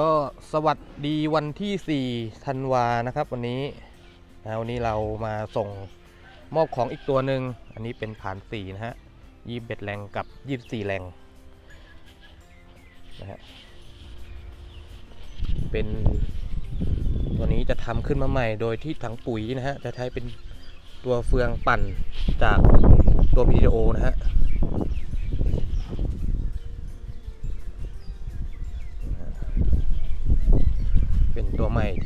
ก็สวัสดีวันที่4ธันวานะครับวันนี้นะวันนี้เรามาส่งมอบของอีกตัวหนึ่งอันนี้เป็นผ่าน4นะฮะยี่สิบเอ็ดแรงกับยี่สิบสี่แรงนะฮะเป็นตัวนี้จะทำขึ้นมาใหม่โดยที่ถังปุ๋ยนะฮะจะใช้เป็นตัวเฟืองปั่นจากตัว PDO นะฮะ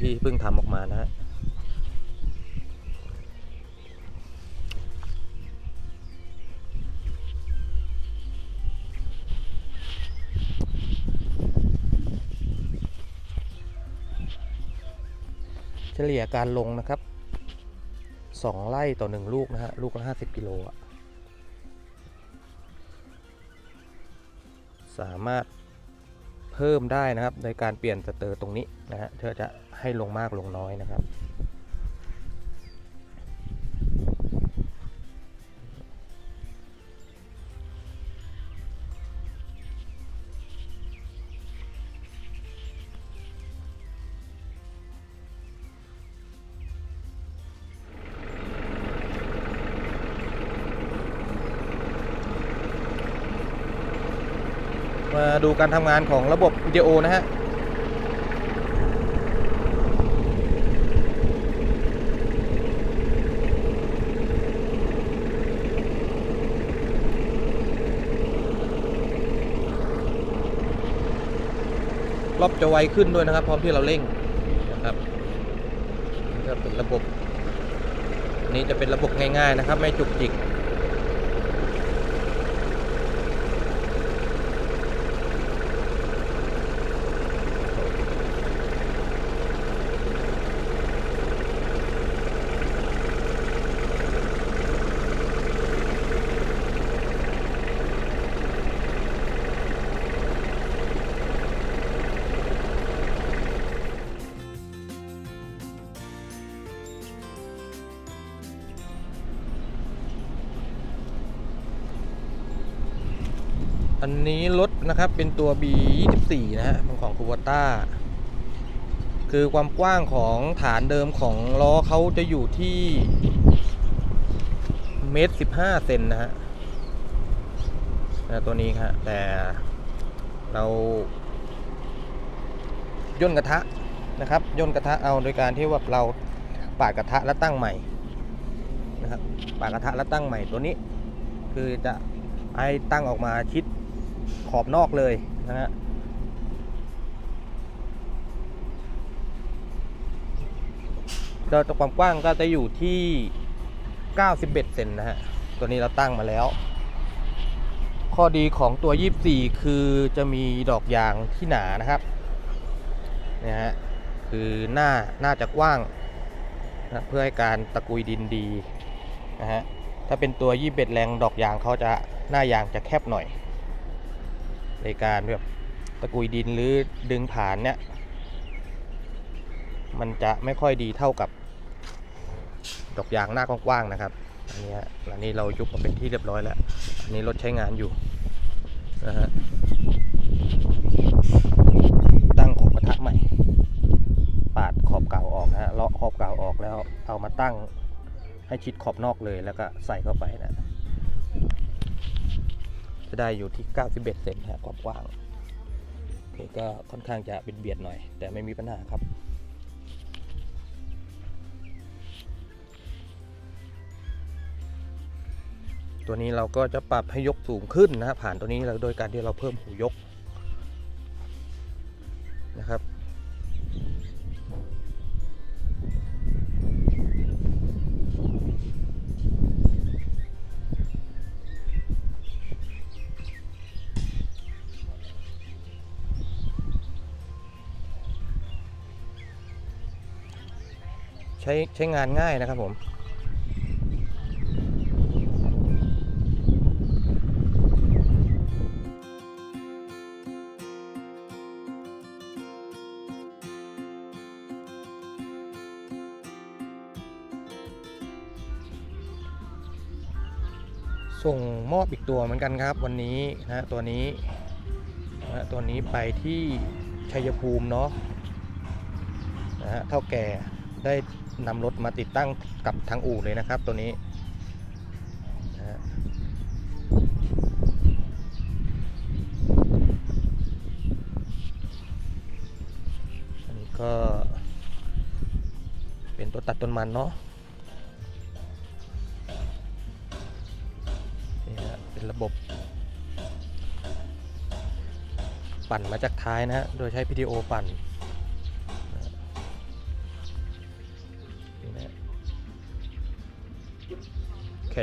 ที่เพิ่งทำออกมานะฮะเฉลี่ยการลงนะครับสองไร่ต่อหนึ่งลูกนะฮะ ลูกละห้าสิบกิโลอะสามารถเพิ่มได้นะครับในการเปลี่ยนสเตอร์ตรงนี้นะฮะเพื่อจะ ให้ลงมากลงน้อยนะครับ มาดูการทำงานของระบบวิดีโอนะฮะ รอบจะไวขึ้นด้วยนะครับ พร้อมที่เราเร่งนะครับนี่ก็เป็นระบบ นี้จะเป็นระบบง่าย ๆ นะครับ ไม่จุกจิก อันนี้รถนะครับเป็นตัว B24 นะฮะเป็นของ Kubota คือความกว้างของฐานเดิมของล้อเขาจะอยู่ที่เมตรสิบห้าเซนนะฮะนะตัวนี้ครับแต่เราย่นกระทะนะครับย่นกระทะเอาโดยการที่ว่าเราปาดกระทะแล้วตั้งใหม่นะครับปาดกระทะแล้วตั้งใหม่ตัวนี้ คือจะให้ตั้งออกมาชิด ขอบนอกเลยนะฮะโดยความกว้างก็จะอยู่ที่ 91 เซนนะฮะ ตัวนี้เราตั้งมาแล้ว ข้อดีของตัว 24 คือจะมีดอกยางที่หนานะครับเนี่ยฮะ คือหน้าน่าจะกว้างนะเพื่อให้การตะกุยดินดีนะฮะ ถ้าเป็นตัว 21 แรงดอกยางเขาจะหน้ายางจะแคบหน่อย ในการแบบตะกุยดินหรือดึงผานเนี่ย มันจะไม่ค่อยดีเท่ากับ ดอกยางหน้ากว้างๆนะครับ อันนี้อันนี้เรายุบมาเป็นที่เรียบร้อยแล้ว อันนี้รถใช้งานอยู่นะฮะตั้งขอบกระทะใหม่ ปาดขอบเก่าออกนะฮะเลาะขอบเก่าออกแล้วเอามาตั้งให้ชิดขอบนอกเลยแล้วก็ใส่เข้าไปนะ จะได้อยู่ที่ 91 เซนฮะความกว้างโอเคก็ค่อนข้างจะเป็นเบียดหน่อย แต่ไม่มีปัญหาครับ ตัวนี้เราก็จะปรับให้ยกสูงขึ้นนะผ่านตัวนี้เราโดยการที่เราเพิ่มหูยกนะครับ ช้ใช้งานง่ายนะครับผมส่งมอบอีกตัวเหมือนกันครับ วันนี้นะตัวนี้นะตัวนี้ไปที่ชัยภูมิเนาะนะฮะเท่าแก่ได้ นำรถมาติดตั้งกับทางอู่เลยนะครับ ตัวนี้นะอันนี้ก็เป็นตัวตัดต้นมันเนาะนี่ฮะเป็นระบบ ปั่นมาจากท้ายนะฮะโดยใช้ PTO ปั่น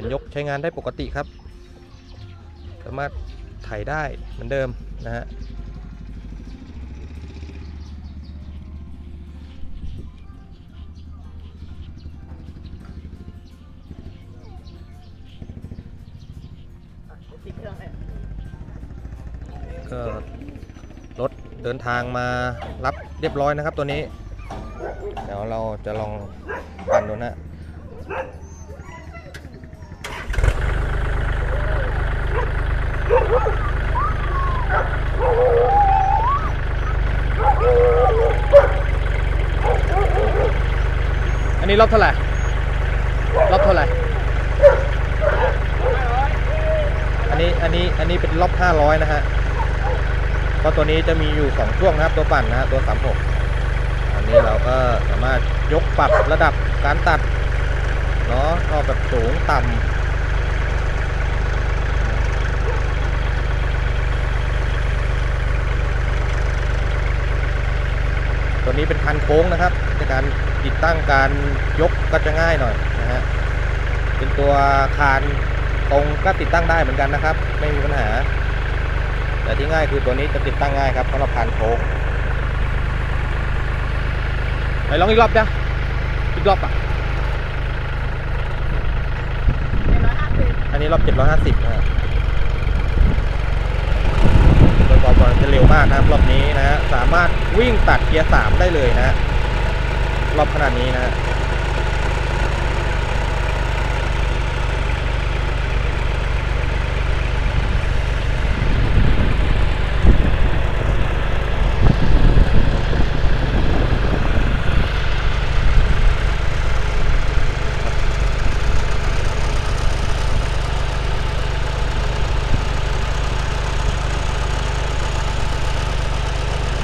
นยกใช้งานได้ปกติครับ สามารถไถได้เหมือนเดิมนะฮะติดเครื่องเลยก็รถเดินทางมารับเรียบร้อยนะครับตัวนี้ เดี๋ยวเราจะลองปั่นดูนะ อันนี้รอบเท่าไหร่รอบเท่าไหร่ อันนี้อันนี้อันนี้เป็นรอบ500 นะฮะเพราะตัวนี้จะมีอยู่ 2 ช่วงนะครับ ตัวปั่นนะฮะตัว 36 อันนี้เราก็สามารถยกปรับระดับการตัดเนาะก็แบบสูงต่ำ ตัวนี้เป็นคันโค้งนะครับ ในการติดตั้งการยกก็จะง่ายหน่อยนะฮะเป็นตัวคานตรงก็ติดตั้งได้เหมือนกันนะครับ ไม่มีปัญหา แต่ที่ง่ายคือตัวนี้จะติดตั้งง่ายครับสำหรับคานโค้งไปลองอีกรอบจ้ะอีกรอบอะเจ็ดร้อยห้าสิบอันนี้รอบ 750นะฮะ โดยความจะเร็วมากนะครับรอบนี้นะฮะสามารถวิ่งตัดเกียร์สามได้เลยนะฮะรอบขนาดนี้นะฮะ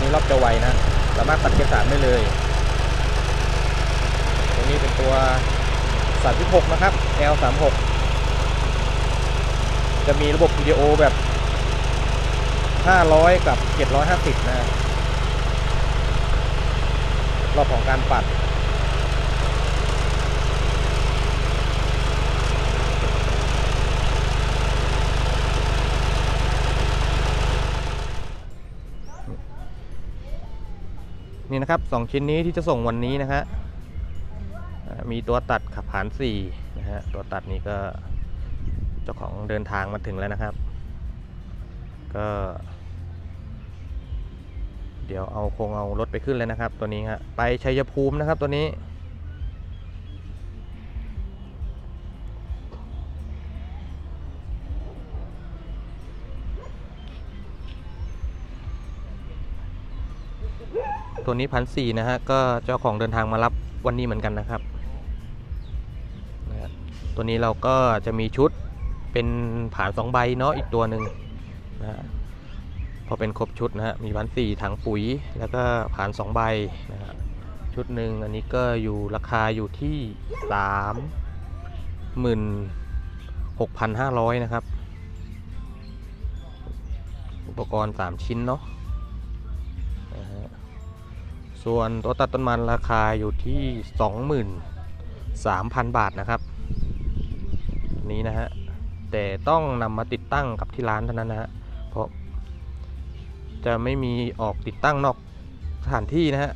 นี่รอบจะไวนะ ส สารถตัดเกียร์สามได้เลย ตัวนี้เป็นตัว36นะครับ L 3 6 จะมีระบบวิดีโอแบบ 500 กับ 750 นะรอบของการปัด นี่นะครับสองชิ้นนี้ที่จะส่งวันนี้นะฮะมีตัวตัดขับหานสี่นะฮะตัวตัดนี้ก็เจ้าของเดินทางมาถึงแล้วนะครับ ก็ เดี๋ยวเอาคงเอารถไปขึ้นเลยนะครับ ตัวนี้ฮะไปชัยภูมินะครับตัวนี้ ตัวนี้พันสี่นะฮะ ก็เจ้าของเดินทางมารับวันนี้เหมือนกันนะครับนะตัวนี้เราก็จะมีชุดเป็นผานสองใบเนาะอีกตัวหนึ่งนะพอเป็นครบชุดนะฮะ มีพันสี่ถังปุ๋ย แล้วก็ผานสองใบนะฮะชุดหนึ่งอันนี้ก็อยู่ราคาอยู่ที่สามหมื่นหกพันห้าร้อยนะครับ อุปกรณ์สามชิ้นเนาะ ส่วนตัวตัดต้นมันราคาอยู่ที่ 23,000 บาทนะครับนนี้นะฮะ แต่ต้องนำมาติดตั้งกับที่ร้านเท่านั้นนะฮะ เพราะจะไม่มีออกติดตั้งนอกสถานที่นะฮะ